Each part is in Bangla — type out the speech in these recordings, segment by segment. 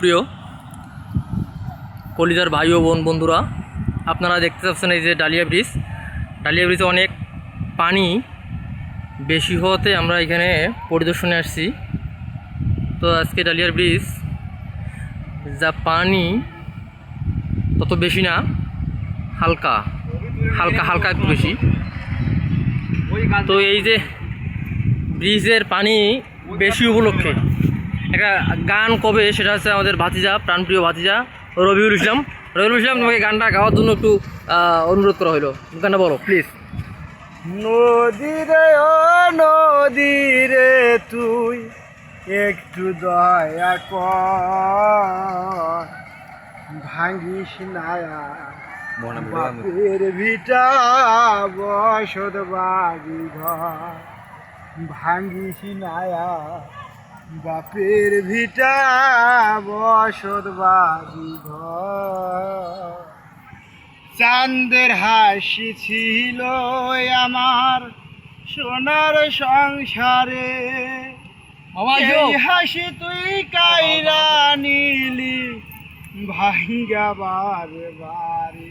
প্রিয় কলিদার ভাই ও বোন বন্ধুরা, আপনারা দেখতে পাচ্ছেন এই যে ডালিয়া ব্রিজ। ডালিয়া ব্রিজে অনেক পানি বেশি হওয়াতে আমরা এখানে পরিদর্শনে আসছি। তো আজকে ডালিয়ার ব্রিজ, যা পানি তত বেশি না, হালকা হালকা হালকা একটু বেশি। তো এই যে ব্রিজের পানি বেশি উপলক্ষে একটা গান কবে সেটা হচ্ছে আমাদের ভাতিজা প্রাণপ্রিয় ভাতিজা রবিউল ইসলাম। রবিউল ইসলাম তোমাকে গানটা গাওয়ার জন্য একটু অনুরোধ করা হলো। গানটা বলো প্লিজ নদীরে ও নদীরে তুই একটু দয়া কর। ভাঙ্গিস নায়া বাপের ভিটা বসত বাড়ি ঘর। ভাঙ্গিস নায়া বাপের ভিটা বসত বাড়ি ঘর। চাঁদের হাসি ছিল আমার সোনার সংসারে। এই হাসি তুই কাইরা নিলি ভাঙ্গা বারে বারে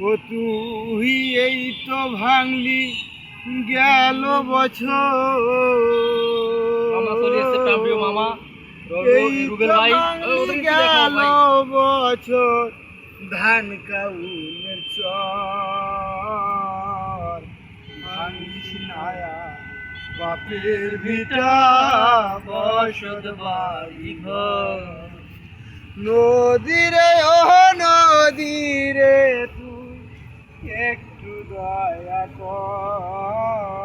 ও তুই এই তো ভাঙলি গেল বছর। চলে এসেছে প্রাণপ্রিয় মামা। রুবেল ভাই। ভাঙলি ওদেরকে একটু দেখাও গেল বছর ধান কাউনের চর। বাপের ভিটা বসত বাড়ি ঘর। নদীরে ও নদীরে তুই একটু দয়া কর।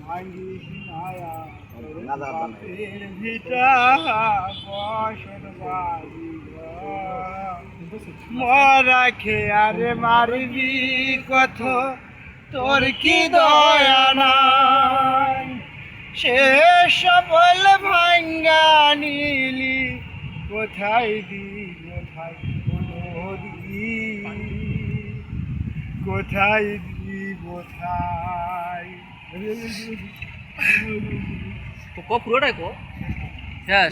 ভাঙিস নায়া ভিটা বসত বাড়ি মরা খেয়ারে মারবি কত তোর কি দয়া নাই? সে সবল ভাঙ্গা নিলি, কোথায় দি কোথায় নদী কোথায় দি কোথায় তো ক পুরোটাই কো হ্যাঁ